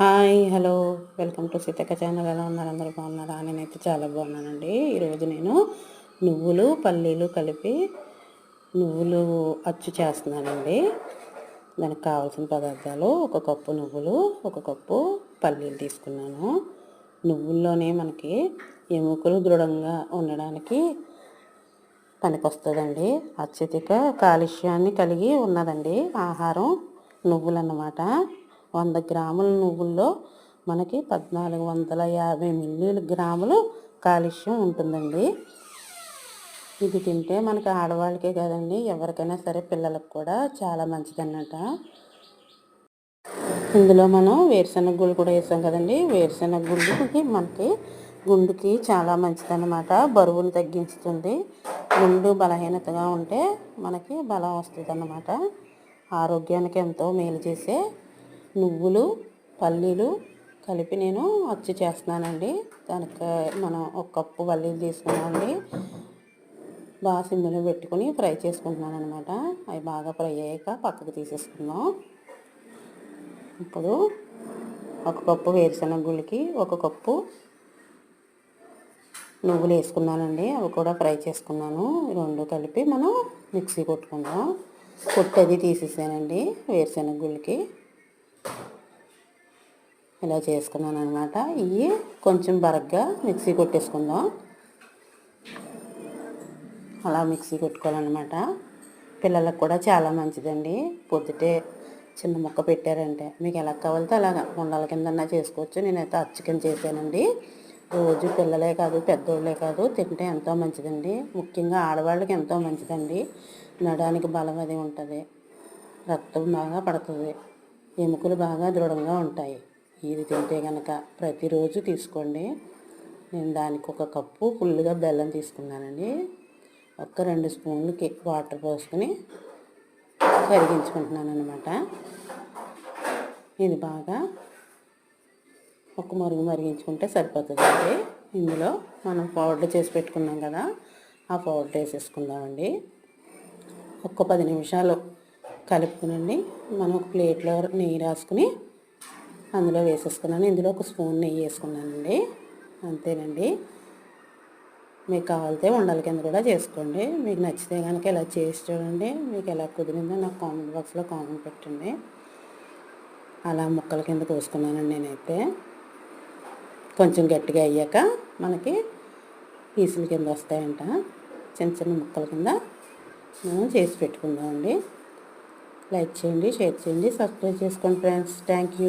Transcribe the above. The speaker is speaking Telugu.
Hi hello. Welcome to Seethakka channel. ఎలా ఉన్నారు? అందరూ బాగున్నారా? నేనైతే చాలా బాగున్నానండి. ఈరోజు నేను నువ్వులు పల్లీలు కలిపి నువ్వులు అచ్చు చేస్తున్నానండి. దానికి కావాల్సిన పదార్థాలు ఒక కప్పు నువ్వులు ఒక కప్పు పల్లీలు తీసుకున్నాను. నువ్వుల్లోనే మనకి ఎముకలు దృఢంగా ఉండడానికి పనికొస్తుందండి. అత్యధిక కాలుష్యాన్ని కలిగి ఉన్నదండి ఆహారం నువ్వులు అన్నమాట వంద గ్రాముల నువ్వుల్లో మనకి పద్నాలుగు వందల యాభై మిల్లీ గ్రాములు కాలుష్యం ఉంటుందండి. ఇది తింటే మనకి ఆడవాళ్ళకే కదండి ఎవరికైనా సరే పిల్లలకు కూడా చాలా మంచిదన్నట ఇందులో మనం వేరుశెనగ గుళ్ళు కూడా వేసాం కదండి. వేరుశెనగ గుళ్ళుకి మనకి గుండుకి చాలా మంచిదన్నమాట. బరువును తగ్గించుతుంది. గుండు బలహీనతగా ఉంటే మనకి బలం వస్తుంది అన్నమాట ఆరోగ్యానికి ఎంతో మేలు చేసే నువ్వులు పల్లీలు కలిపి నేను అచ్చు చేస్తున్నానండి. దానికి మనం ఒక కప్పు పల్లీలు తీసుకున్నామండి. బాగా సిమ్లో పెట్టుకుని ఫ్రై చేసుకుంటున్నాను అనమాట అవి బాగా ఫ్రై అయ్యాక పక్కకు తీసేసుకుందాం. ఇప్పుడు ఒక కప్పు వేరుశనగ గుళ్ళకి ఒక కప్పు నువ్వులు వేసుకున్నానండి. అవి కూడా ఫ్రై చేసుకున్నాను. రెండు కలిపి మనం మిక్సీ కొట్టుకుందాం. కొట్టది తీసేసానండి వేరుశనగ గుళ్ళకి ఇలా చేసుకున్నాను అనమాట ఇవి కొంచెం బరగ్గా మిక్సీ కొట్టేసుకుందాం. అలా మిక్సీ కొట్టుకోవాలన్నమాట. పిల్లలకు కూడా చాలా మంచిదండి. పొద్దుటే చిన్న ముక్క పెట్టారంటే. మీకు ఎలా కావాలితే అలాగా ఉండల కింద చేసుకోవచ్చు. నేనైతే అచ్చకం చేశానండి. రోజు పిల్లలే కాదు పెద్దోళ్ళే కాదు తింటే ఎంతో మంచిదండి. ముఖ్యంగా ఆడవాళ్ళకి ఎంతో మంచిదండి. నడానికి బలం అది ఉంటుంది. రక్తం బాగా పడుతుంది. ఎముకలు బాగా దృఢంగా ఉంటాయి. ఇది తింటే కనుక ప్రతిరోజు తీసుకోండి. నేను దానికి ఒక కప్పు ఫుల్గా బెల్లం తీసుకున్నానండి. ఒక రెండు స్పూన్లకి వాటర్ పోసుకొని కరిగించుకుంటున్నాను అనమాట ఇది బాగా ఒక మరుగు మరిగించుకుంటే సరిపోతుందండి. ఇందులో మనం పౌడర్ చేసి పెట్టుకున్నాం కదా ఆ పౌడర్ వేసేసుకుందామండి. ఒక్క పది నిమిషాలు కలుపుకునండి. మనం ఒక ప్లేట్లో నెయ్యి రాసుకుని అందులో వేసేసుకున్నాను. ఇందులో ఒక స్పూన్ నెయ్యి వేసుకున్నానండి. అంతేనండి. మీకు కావాలితే వండల కింద కూడా చేసుకోండి. మీకు నచ్చితే కనుక ఇలా చేసి చూడండి. మీకు ఎలా కుదిరిందో నాకు కామెంట్ బాక్స్లో కామెంట్ పెట్టండి. అలా ముక్కల కింద కోసుకున్నానండి నేనైతే. కొంచెం గట్టిగా అయ్యాక మనకి పీసుల కింద వస్తాయంట. చిన్న చిన్న ముక్కల కింద మనం చేసి పెట్టుకుందామండి. లైక్ చేయండి షేర్ చేయండి సబ్స్క్రైబ్ చేసుకోండి ఫ్రెండ్స్. Thank you